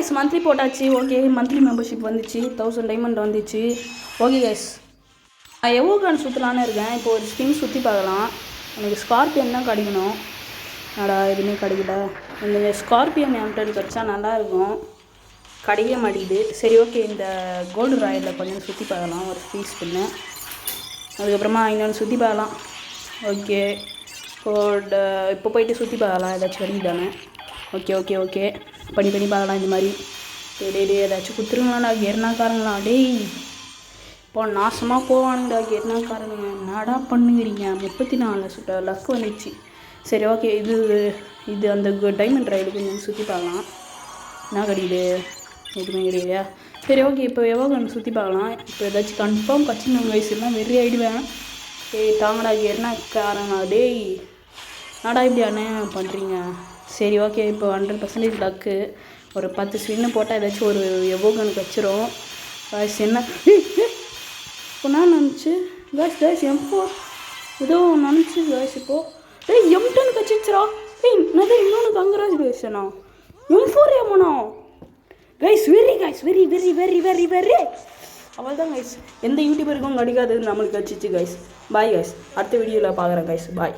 Guys monthly போட்டாச்சு. Okay monthly membership வந்துச்சு. Thousand diamond வந்துச்சு. ஓகே கைஸ் நான் எவ்வளோ சுற்றலான்னு இருக்கேன். இப்போ ஒரு ஸ்பின் சுற்றி பார்க்கலாம். எனக்கு ஸ்கார்பியன் தான் கிடைக்கணும். அடா எதுவுமே கிடைக்கல. இந்த ஸ்கார்பியன் எம்டன் கிடச்சா நல்லாயிருக்கும் கிடைக்க மாட்டேங்குது. சரி ஓகே இந்த கோல்டு ராயலில் கொஞ்சம் சுற்றி பார்க்கலாம். ஒரு பீஸ் ஸ்பின்னு அதுக்கப்புறமா இன்னொன்று சுற்றி பார்க்கலாம். ஓகே கோல்டு இப்போ போயிட்டு சுற்றி பார்க்கலாம் ஏதாச்சும் கிடைக்குதானே ஓகே ஓகே ஓகே பண்ணி பண்ணி பார்க்கலாம் இந்த மாதிரி. டேய் டே ஏதாச்சும் குத்துருங்களாடா கெர்னாக்காரங்களா டேய். இப்போ நாசமாக போவானுங்கடா கேர்னாக்காரங்க என்னடா பண்ணுங்கிறீங்க முப்பத்தி நாலு சுட்ட லக் வந்துச்சு சரி ஓகே இது இது அந்த டைமண்ட் ரைடு கொஞ்சம் சுற்றி பார்க்கலாம். என்ன கிடைக்குது எதுவுமே கிடையாதா சரி ஓகே இப்போ எவ்வளோ சுற்றி பார்க்கலாம்? இப்போ ஏதாச்சும் கன்ஃபார்ம் கட்சி வயசுலாம் வெறி ஆகிடுவேன் ஏய் தாங்கடா காரணம்? டேய் நாடா இப்படி அண்ணன் பண்ணுறீங்க சரி ஓகே இப்போ ஹண்ட்ரட் பர்சன்டேஜ் லக்கு ஒரு பத்து ஸ்வின்னு போட்டால் ஏதாச்சும் ஒரு எவோகனுக்கு வச்சிரும். காய்ஸ் என்ன? இப்போ நான் நினச்சி காய்ஸ் காய்ஸ் எம்போ ஏதோ நினச்சி காய்ஸ் இப்போது ஏய் எம் டென் கச்சிச்சிரா ஏய் நான் இன்னொன்று கங்கராஜுலேஷனா M four ஏமோனா guys very guys very very very very very அவள் தான் கைஸ் எந்த யூடியூபருக்கும் கிடைக்காது நம்மளுக்கு கச்சிச்சு கைஸ் பாய் கைஸ் அடுத்த வீடியோவில் பார்க்குறேன் கைஸ் பாய்